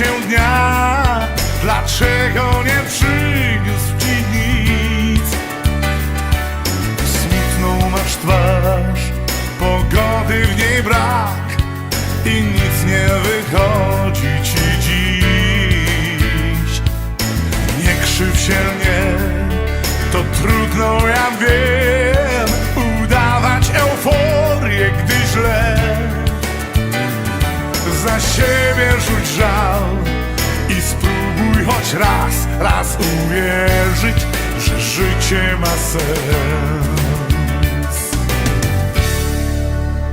się dnia. Dlaczego nie przyniósł ci nic? Smutną masz twarz Pogody w niej brak I nic nie wychodzi ci dziś. Nie krzyw się nie To trudno ja wiem raz, raz uwierzyć, że życie ma sens.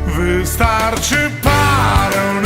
Wystarczy parę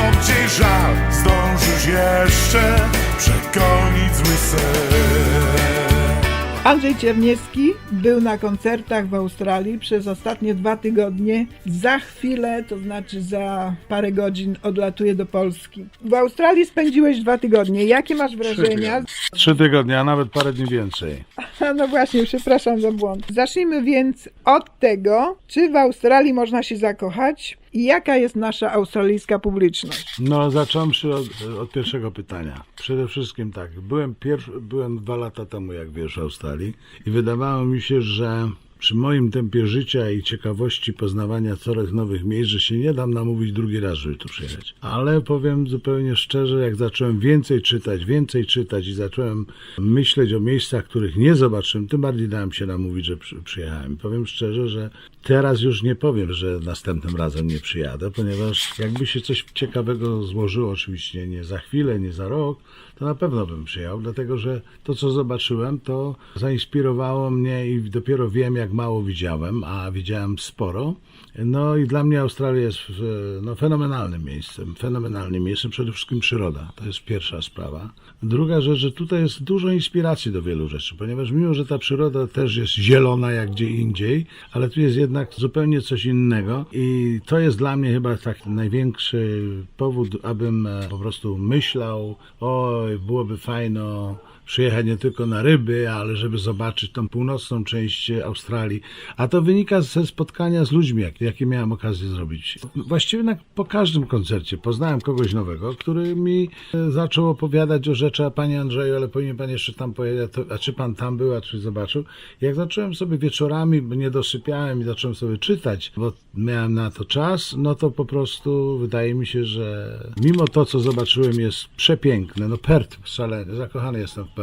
gdzieś żal Zdążysz jeszcze przegonić zły sen Andrzej Czerniewski był na koncertach w Australii przez ostatnie dwa tygodnie. Za chwilę, to znaczy za parę godzin, odlatuje do Polski. W Australii spędziłeś dwa tygodnie. Jakie masz wrażenia? Trzy tygodnie, a nawet parę dni więcej. No właśnie, przepraszam za błąd. Zacznijmy więc od tego, czy w Australii można się zakochać i jaka jest nasza australijska publiczność. No, zacząwszy od, od pierwszego pytania. Przede wszystkim tak, byłem, pierw, byłem dwa lata temu, jak wiesz, w Australii i wydawało mi się, że przy moim tempie życia i ciekawości poznawania coraz nowych miejsc, że się nie dam namówić drugi raz, żeby tu przyjechać. Ale powiem zupełnie szczerze, jak zacząłem więcej czytać, więcej czytać i zacząłem myśleć o miejscach, których nie zobaczyłem, tym bardziej dałem się namówić, że przy, przyjechałem. I powiem szczerze, że teraz już nie powiem, że następnym razem nie przyjadę, ponieważ jakby się coś ciekawego złożyło, oczywiście nie za chwilę, nie za rok, to na pewno bym przyjechał, dlatego że to, co zobaczyłem, to zainspirowało mnie i dopiero wiem, jak mało widziałem, a widziałem sporo. No i dla mnie Australia jest e, no, fenomenalnym miejscem, fenomenalnym miejscem, przede wszystkim przyroda, to jest pierwsza sprawa. Druga rzecz, że tutaj jest dużo inspiracji do wielu rzeczy, ponieważ mimo, że ta przyroda też jest zielona jak gdzie indziej, ale tu jest jednak zupełnie coś innego i to jest dla mnie chyba tak największy powód, abym e, po prostu myślał, oj, byłoby fajno przyjechać nie tylko na ryby, ale żeby zobaczyć tą północną część Australii. A to wynika ze spotkania z ludźmi, jak, jakie miałem okazję zrobić. Właściwie na, po każdym koncercie poznałem kogoś nowego, który mi e, zaczął opowiadać o rzeczy, a panie Andrzeju, ale powinien pan jeszcze tam pojechać, a czy pan tam był, a czy zobaczył. Jak zacząłem sobie wieczorami, nie dosypiałem i zacząłem sobie czytać, bo miałem na to czas, no to po prostu wydaje mi się, że mimo to, co zobaczyłem jest przepiękne, no Perth, szalenie, zakochany jestem w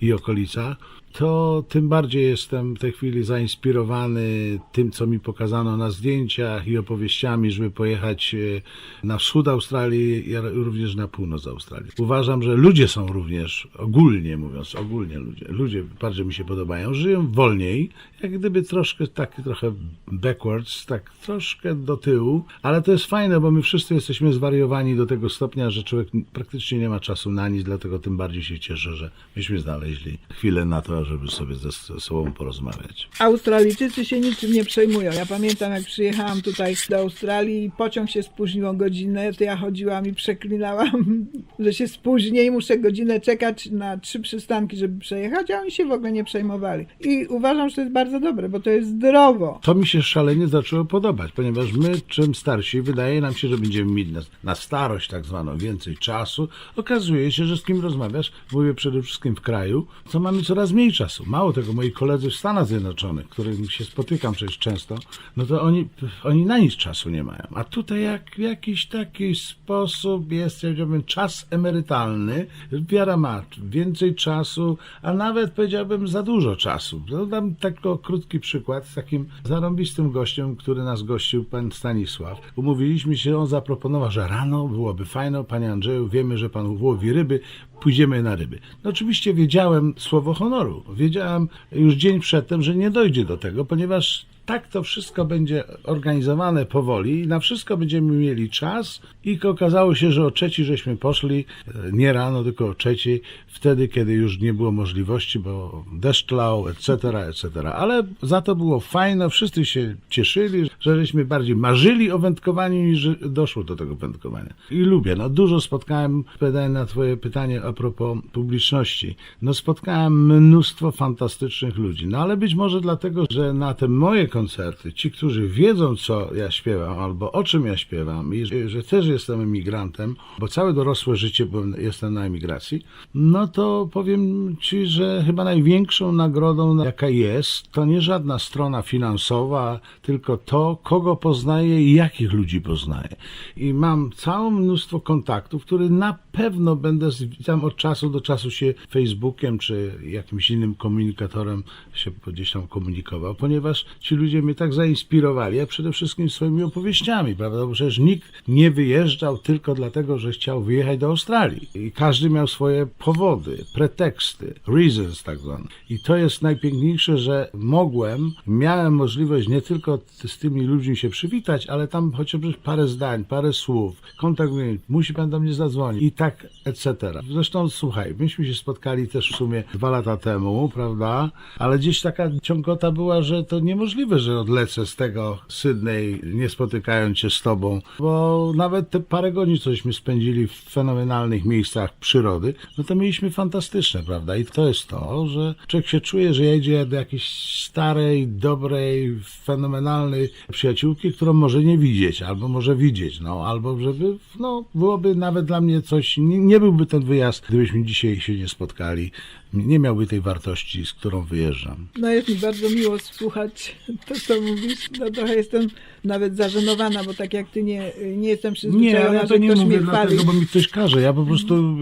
I okolicach, to tym bardziej jestem w tej chwili zainspirowany tym, co mi pokazano na zdjęciach i opowieściami, żeby pojechać e, na wschód Australii i również na północ Australii. Uważam, że ludzie są również, ogólnie mówiąc, ogólnie ludzie, ludzie bardzo mi się podobają, żyją wolniej, jak gdyby troszkę tak trochę backwards, tak troszkę do tyłu, ale to jest fajne, bo my wszyscy jesteśmy zwariowani do tego stopnia, że człowiek praktycznie nie ma czasu na nic, dlatego tym bardziej się cieszę, że myśmy znaleźli chwilę na to, żeby sobie ze sobą porozmawiać. Australijczycy się niczym nie przejmują. Ja pamiętam, jak przyjechałam tutaj do Australii i pociąg się spóźnił o godzinę, to ja chodziłam i przeklinałam, że się spóźnię i muszę godzinę czekać na trzy przystanki, żeby przejechać, a oni się w ogóle nie przejmowali. I uważam, że to jest bardzo dobre, bo to jest zdrowo. To mi się szalenie zaczęło podobać, ponieważ my, czym starsi, wydaje nam się, że będziemy mieli na, na starość tak zwaną więcej czasu. Okazuje się, że z kim rozmawiasz, mówię przede wszystkim w kraju, co mamy coraz mniej czasu. Mało tego, moi koledzy w Stanach Zjednoczonych, którymi się spotykam przecież często, no to oni, oni na nic czasu nie mają. A tutaj jak w jakiś taki sposób jest, ja powiedziałbym, czas emerytalny. Wiara ma więcej czasu, a nawet powiedziałbym za dużo czasu. No, Dam tylko krótki przykład z takim zarąbistym gościem, który nas gościł, pan Stanisław. Umówiliśmy się, on zaproponował, że rano byłoby fajno, panie Andrzeju, wiemy, że pan łowi ryby, pójdziemy na ryby. No oczywiście wiedziałem słowo honoru. Wiedziałem już dzień przedtem, że nie dojdzie do tego, ponieważ tak to wszystko będzie organizowane powoli na wszystko będziemy mieli czas i okazało się, że o trzeci żeśmy poszli, e, nie rano, tylko o trzeciej, wtedy, kiedy już nie było możliwości, bo deszcz lał, etc., etc. Ale za to było fajno, wszyscy się cieszyli, że żeśmy bardziej marzyli o wędkowaniu niż doszło do tego wędkowania. I lubię, no dużo spotkałem, odpowiadając na twoje pytanie a propos publiczności, no spotkałem mnóstwo fantastycznych ludzi, no ale być może dlatego, że na te moje koncerty, ci, którzy wiedzą, co ja śpiewam, albo o czym ja śpiewam i że, też jestem emigrantem, bo całe dorosłe życie byłem, jestem na emigracji, no to powiem ci, że chyba największą nagrodą, jaka jest, to nie żadna strona finansowa, tylko to, kogo poznaję i jakich ludzi poznaję. I mam całe mnóstwo kontaktów, które na pewno będę tam od czasu do czasu się Facebookiem czy jakimś innym komunikatorem się gdzieś tam komunikował, ponieważ ci ludzie mnie tak zainspirowali, a przede wszystkim swoimi opowieściami, prawda? Bo przecież nikt nie wyjeżdżał tylko dlatego, że chciał wyjechać do Australii. I każdy miał swoje powody, preteksty, reasons tak zwane. I to jest najpiękniejsze, że mogłem, miałem możliwość nie tylko z tymi ludźmi się przywitać, ale tam chociażby parę zdań, parę słów, kontakt, musi pan do mnie zadzwonić i tak, etc. Zresztą słuchaj, myśmy się spotkali też w sumie dwa lata temu, prawda? Ale gdzieś taka ciągota była, że to niemożliwe, że odlecę z tego Sydney, nie spotykając się z tobą, bo nawet te parę godzin, cośmy spędzili w fenomenalnych miejscach przyrody, no to mieliśmy fantastyczne, prawda? I to jest to, że człowiek się czuje, że jedzie do jakiejś starej, dobrej, fenomenalnej przyjaciółki, którą może nie widzieć, albo może widzieć, no, albo żeby, no, byłoby nawet dla mnie coś, nie, byłby ten wyjazd, gdybyśmy dzisiaj się nie spotkali, nie miałby tej wartości, z którą wyjeżdżam. No jest mi bardzo miło słuchać to, co mówisz. No trochę jestem nawet zażenowana, bo tak jak ty nie, nie jestem Nie, przyzwyczajona, ja to że nie ktoś mówię mnie chwali. dlatego, bo mi ktoś każe. Ja po prostu,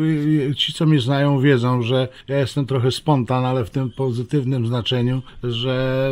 y, ci co mnie znają wiedzą, że ja jestem trochę spontan, ale w tym pozytywnym znaczeniu, że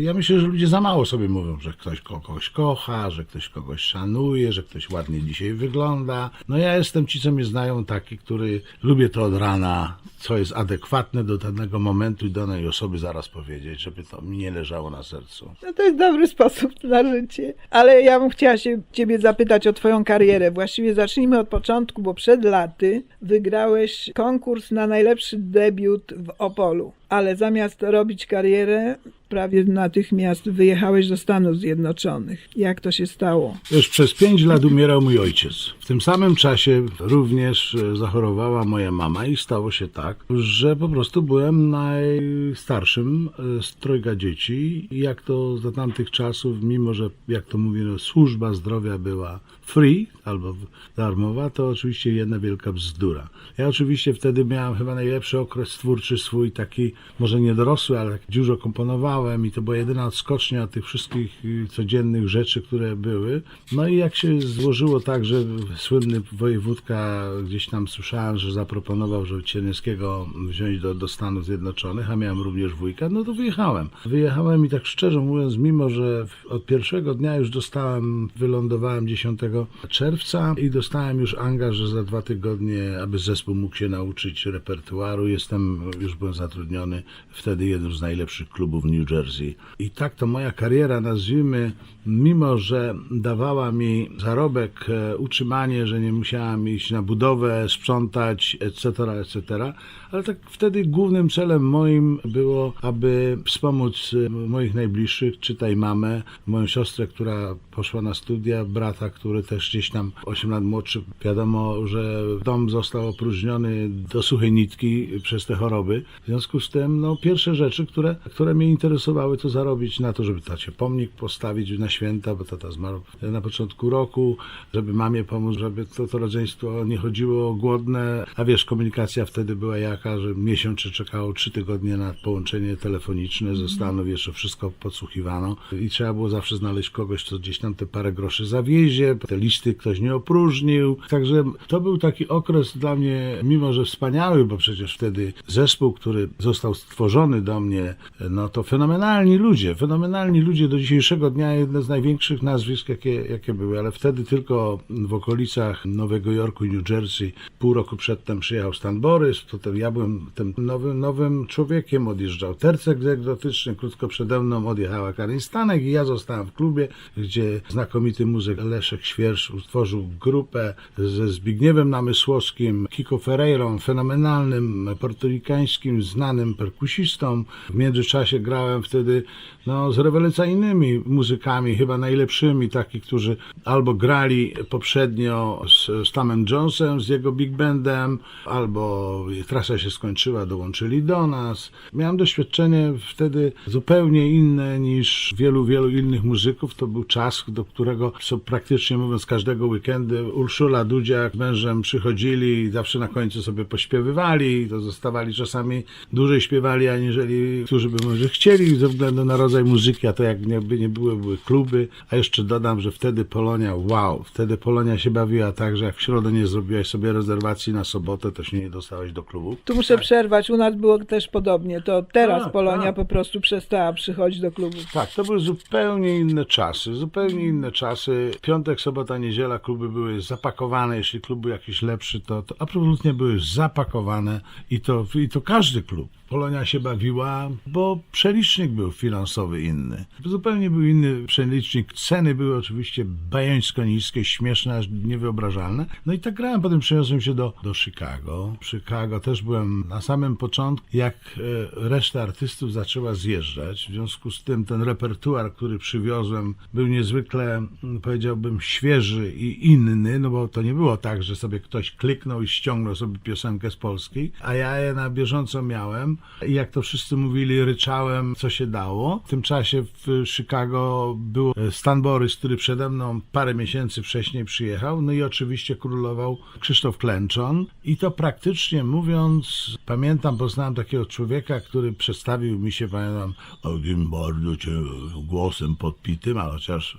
ja myślę, że ludzie za mało sobie mówią, że ktoś kogoś kocha, że ktoś kogoś szanuje, że ktoś ładnie dzisiaj wygląda. No ja jestem, ci co mnie znają, taki, który lubię to od rana, co jest adekwatne do danego momentu i danej osoby zaraz powiedzieć, żeby to mi nie leżało na sercu. No to jest dobry sposób na życie. Ale ja bym chciała się ciebie zapytać o twoją karierę. Właściwie zacznijmy od początku, bo przed laty wygrałeś konkurs na najlepszy debiut w Opolu. Ale zamiast robić karierę, prawie natychmiast wyjechałeś do Stanów Zjednoczonych. Jak to się stało? Już przez pięć lat umierał mój ojciec. W tym samym czasie również e, zachorowała moja mama i stało się tak, że po prostu byłem najstarszym e, z trojga dzieci. Jak to za tamtych czasów, mimo że jak to mówino, służba zdrowia była free albo darmowa, to oczywiście jedna wielka bzdura. Ja oczywiście wtedy miałem chyba najlepszy okres twórczy swój, taki może nie dorosły, ale tak dużo komponowałem i to była jedyna odskocznia od tych wszystkich y, codziennych rzeczy, które były. No i jak się złożyło tak, że słynny wojewódka gdzieś tam słyszałem, że zaproponował, żeby Ciernieckiego wziąć do, do Stanów Zjednoczonych, a miałem również wujka, no to wyjechałem. Wyjechałem i tak szczerze mówiąc, mimo że od pierwszego dnia już dostałem, wylądowałem 10 czerwca i dostałem już angaż, za dwa tygodnie, aby zespół mógł się nauczyć repertuaru. Jestem, już byłem zatrudniony wtedy jednym z najlepszych klubów New Jersey. I tak to moja kariera, nazwijmy, mimo że dawała mi zarobek, e, utrzymanie, że nie musiałem iść na budowę, sprzątać, etc., etc., ale tak wtedy głównym celem moim było, aby wspomóc e, moich najbliższych, czytaj mamę, moją siostrę, która poszła na studia, brata, który też gdzieś tam 8 lat młodszy. Wiadomo, że dom został opróżniony do suchej nitki przez te choroby. W związku z tym, no pierwsze rzeczy, które, które mnie interesowały, to zarobić na to, żeby tacie pomnik postawić na święta, bo tata zmarł na początku roku, żeby mamie pomóc, żeby to, to rodzeństwo nie chodziło głodne, a wiesz, komunikacja wtedy była jaka, że miesiąc czekało trzy tygodnie na połączenie telefoniczne ze Stanów, jeszcze wszystko podsłuchiwano. I trzeba było zawsze znaleźć kogoś, kto gdzieś tam te parę groszy zawiezie, te listy ktoś nie opróżnił, także to był taki okres dla mnie, mimo że wspaniały, bo przecież wtedy zespół, który został stworzony do mnie, no to fenomenalni ludzie, fenomenalni ludzie do dzisiejszego dnia, jedne z największych nazwisk, jakie, jakie były, ale wtedy tylko w okolicach Nowego Jorku New Jersey, pół roku przedtem przyjechał Stan Borys, potem ja byłem tym nowym, nowym człowiekiem, odjeżdżał Tercek egzotyczny, krótko przede mną odjechała Karin Stanek i ja zostałem w klubie, gdzie znakomity muzyk Leszek Świersz utworzył grupę ze Zbigniewem Namysłowskim, Kiko Ferreirą, fenomenalnym portorikańskim, znanym perkusistą. W międzyczasie grałem wtedy no, z rewelacyjnymi muzykami, chyba najlepszymi, takich, którzy albo grali poprzednio z Stamem Jonesem, z jego big bandem, albo trasa się skończyła, dołączyli do nas. Miałem doświadczenie wtedy zupełnie inne niż wielu, wielu innych muzyków. To był czas, do którego co praktycznie mówiąc każdego weekendu Urszula Dudziak mężem przychodzili i zawsze na końcu sobie pośpiewywali, to zostawali czasami dłużej śpiewali, aniżeli którzy by może chcieli ze względu na rodzaj muzyki, a to jakby nie były, były kluby. A jeszcze dodam, że wtedy Polonia, wow, wtedy Polonia się bawiła tak, że jak w środę nie zrobiłaś sobie rezerwacji na sobotę, to się nie dostałeś do klubu. Tu muszę przerwać, u nas było też podobnie. To teraz Tak, Polonia tak. po prostu przestała przychodzić do klubu. Tak, to były zupełnie inne czasy, zupełnie inne czasy. Piątek, sobota, niedziela kluby były zapakowane, jeśli klub był jakiś lepszy, to, to absolutnie były zapakowane i to, i to każdy klub. Polonia się bawiła, bo przelicznik był finansowy inny. Zupełnie był inny przelicznik. Ceny były oczywiście bajeńsko niskie, śmieszne, aż niewyobrażalne. No i tak grałem. Potem przeniosłem się do, do Chicago. W Chicago też byłem na samym początku, jak e, reszta artystów zaczęła zjeżdżać. W związku z tym ten repertuar, który przywiozłem, był niezwykle, mm, powiedziałbym, świeży i inny, no bo to nie było tak, że sobie ktoś kliknął i ściągnął sobie piosenkę z Polski, a ja je na bieżąco miałem jak to wszyscy mówili, ryczałem, co się dało. W tym czasie w Chicago był Stan Borys, który przede mną parę miesięcy wcześniej przyjechał, no i oczywiście królował Krzysztof Klęczon i to praktycznie mówiąc, pamiętam, poznałem takiego człowieka, który przedstawił mi się, pamiętam, takim bardzo głosem podpitym, ale chociaż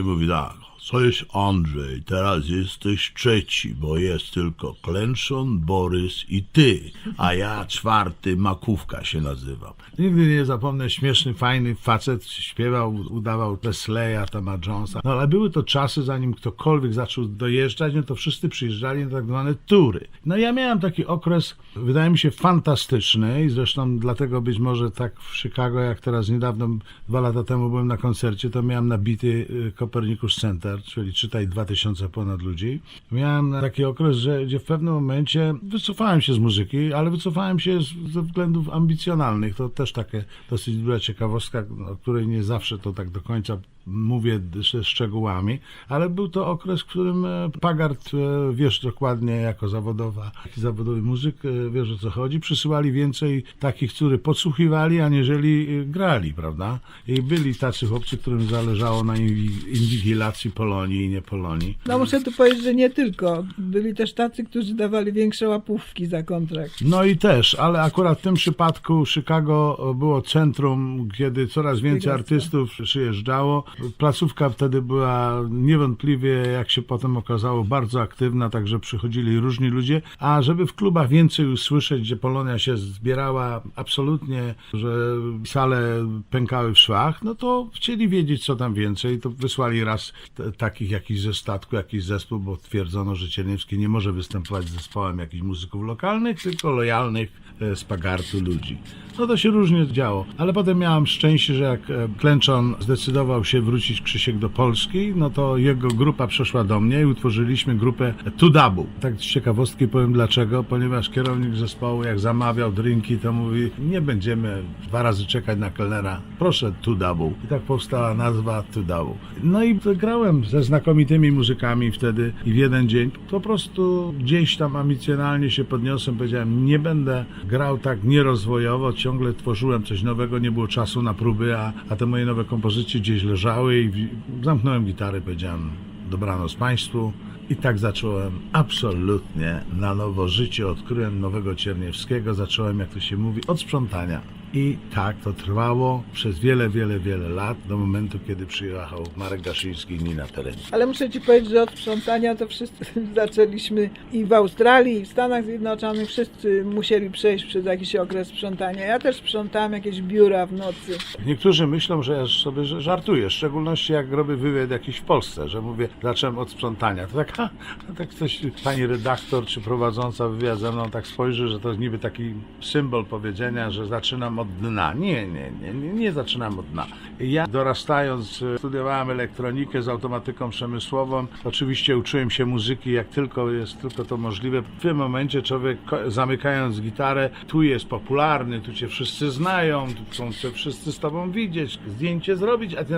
i mówi tak, Coś Andrzej, teraz jesteś trzeci, bo jest tylko Klęczon, Borys i ty, a ja czwarty, Makówka się nazywam. Nigdy nie zapomnę, śmieszny, fajny facet śpiewał, udawał Presleya, Tama Jonesa. No ale były to czasy, zanim ktokolwiek zaczął dojeżdżać, no to wszyscy przyjeżdżali na tak zwane tury. No ja miałem taki okres, wydaje mi się, fantastyczny i zresztą dlatego być może tak w Chicago, jak teraz niedawno, dwa lata temu byłem na koncercie, to miałem nabity y, Copernicus Czyli czytaj 2000 ponad ludzi. Miałem taki okres, że gdzie w pewnym momencie wycofałem się z muzyki, ale wycofałem się ze względów ambicjonalnych. To też takie dosyć duża ciekawostka, o której nie zawsze to tak do końca mówię ze szczegółami, ale był to okres, w którym e, Pagart, e, wiesz dokładnie jako zawodowa, zawodowy muzyk, e, wiesz o co chodzi, przysyłali więcej takich, którzy podsłuchiwali, aniżeli grali, prawda? I byli tacy chłopcy, którym zależało na inwi- inwigilacji Polonii i nie Polonii. No muszę tu powiedzieć, że nie tylko. Byli też tacy, którzy dawali większe łapówki za kontrakt. No i też, ale akurat w tym przypadku Chicago było centrum, kiedy coraz więcej artystów przyjeżdżało. Placówka wtedy była niewątpliwie, jak się potem okazało, bardzo aktywna, także przychodzili różni ludzie. A żeby w klubach więcej usłyszeć, gdzie Polonia się zbierała absolutnie, że sale pękały w szwach, no to chcieli wiedzieć, co tam więcej. To wysłali raz takich jakiś ze statku, jakiś zespół, bo twierdzono, że Cierniewski nie może występować z zespołem jakichś muzyków lokalnych, tylko lojalnych e, z Pagartu ludzi. No to się różnie działo, ale potem miałem szczęście, że jak e, Klęczon zdecydował się wrócić Krzysiek do Polski, no to jego grupa przeszła do mnie i utworzyliśmy grupę Tudabu. Tak z ciekawostki powiem dlaczego, ponieważ kierownik zespołu jak zamawiał drinki, to mówi nie będziemy dwa razy czekać na kelnera, proszę Tudabu. I tak powstała nazwa Tudabu. No i grałem ze znakomitymi muzykami wtedy i w jeden dzień po prostu gdzieś tam ambicjonalnie się podniosłem, powiedziałem nie będę grał tak nierozwojowo, ciągle tworzyłem coś nowego, nie było czasu na próby, a, a te moje nowe kompozycje gdzieś leżały i zamknąłem gitarę, powiedziałem dobranoc Państwu. I tak zacząłem absolutnie na nowo życie. Odkryłem nowego Cierniewskiego, zacząłem, jak to się mówi, od sprzątania. I tak to trwało przez wiele, wiele, wiele lat, do momentu, kiedy przyjechał Marek Gaszyński i Nina Tereni. Ale muszę Ci powiedzieć, że od sprzątania to wszyscy zaczęliśmy i w Australii, i w Stanach Zjednoczonych wszyscy musieli przejść przez jakiś okres sprzątania. Ja też sprzątałam jakieś biura w nocy. Niektórzy myślą, że ja sobie żartuję, w szczególności jak robię wywiad jakiś w Polsce, że mówię, zacząłem od sprzątania. To tak, ha, tak ktoś, pani redaktor czy prowadząca wywiad ze mną tak spojrzy, że to jest niby taki symbol powiedzenia, że zaczynam od dna. Nie, nie, nie, nie, nie zaczynam od dna. Ja dorastając e, studiowałem elektronikę z automatyką przemysłową. Oczywiście uczyłem się muzyki jak tylko jest tylko to możliwe. W tym momencie człowiek zamykając gitarę, tu jest popularny, tu cię wszyscy znają, tu chcą cię wszyscy z tobą widzieć, zdjęcie zrobić, a ty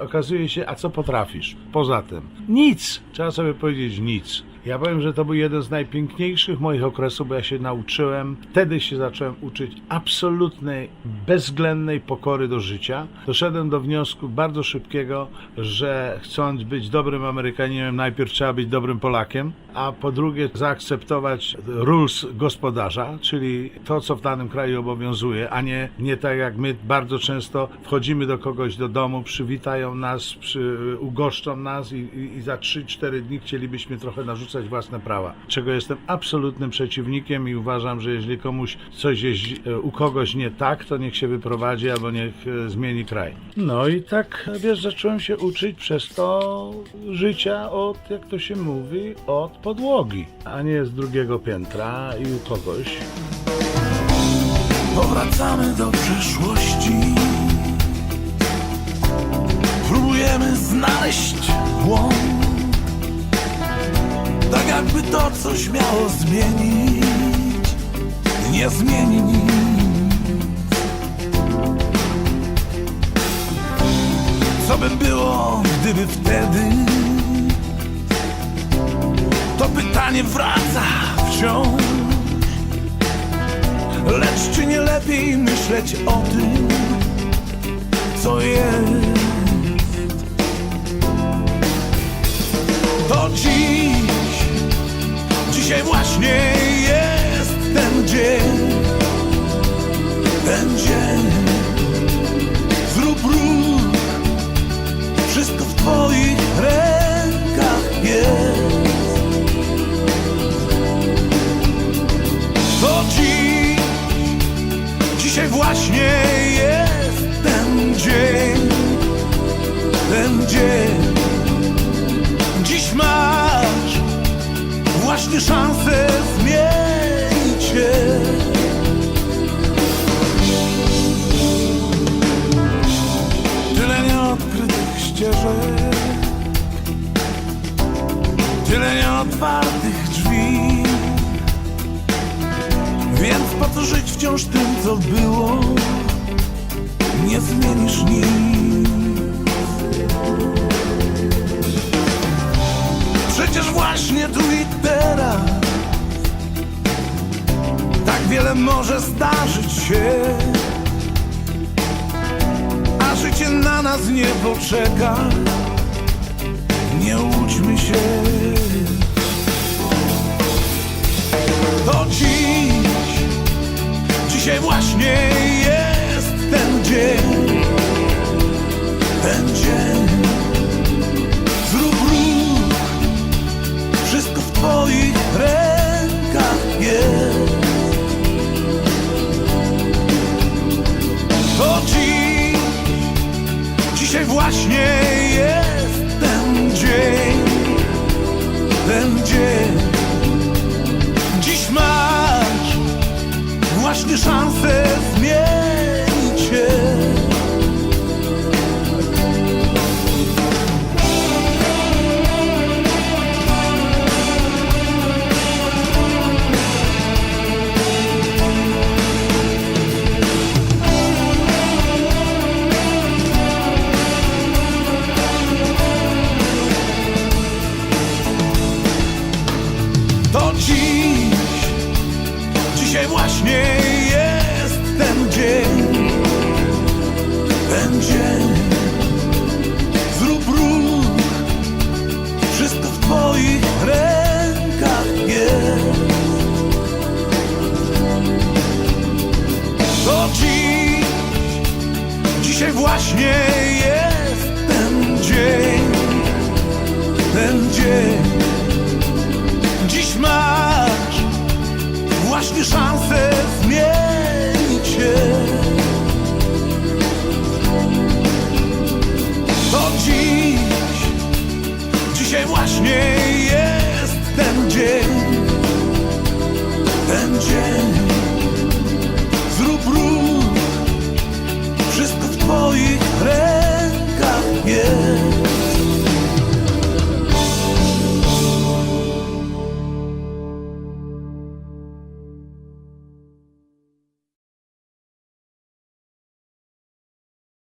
okazuje się, a co potrafisz? Poza tym nic. Trzeba sobie powiedzieć nic. Ja powiem, że to był jeden z najpiękniejszych moich okresów, bo ja się nauczyłem, wtedy się zacząłem uczyć absolutnej, bezwzględnej pokory do życia. Doszedłem do wniosku bardzo szybkiego, że chcąc być dobrym Amerykaninem, najpierw trzeba być dobrym Polakiem, a po drugie zaakceptować rules gospodarza, czyli to, co w danym kraju obowiązuje, a nie, nie tak jak my bardzo często wchodzimy do kogoś do domu, przywitają nas, przy, ugoszczą nas i, i, i za 3-4 dni chcielibyśmy trochę własne prawa, czego jestem absolutnym przeciwnikiem i uważam, że jeżeli komuś coś jest e, u kogoś nie tak, to niech się wyprowadzi albo niech e, zmieni kraj. No i tak, wiesz, zacząłem się uczyć przez to życia od, jak to się mówi, od podłogi, a nie z drugiego piętra i u kogoś. Powracamy do przeszłości Próbujemy znaleźć błąd jakby to coś miało zmienić. Nie zmieni nic. Co by było, gdyby wtedy To pytanie wraca wciąż. Lecz czy nie lepiej myśleć o tym, co jest? To dziś, dzisiaj właśnie jest ten dzień, ten dzień. Żyć wciąż tym, co było? Nie zmienisz nic. Przecież właśnie tu i teraz tak wiele może zdarzyć się, a życie na nas nie poczeka. Nie łudźmy się. To dziś, dzisiaj właśnie jest ten dzień,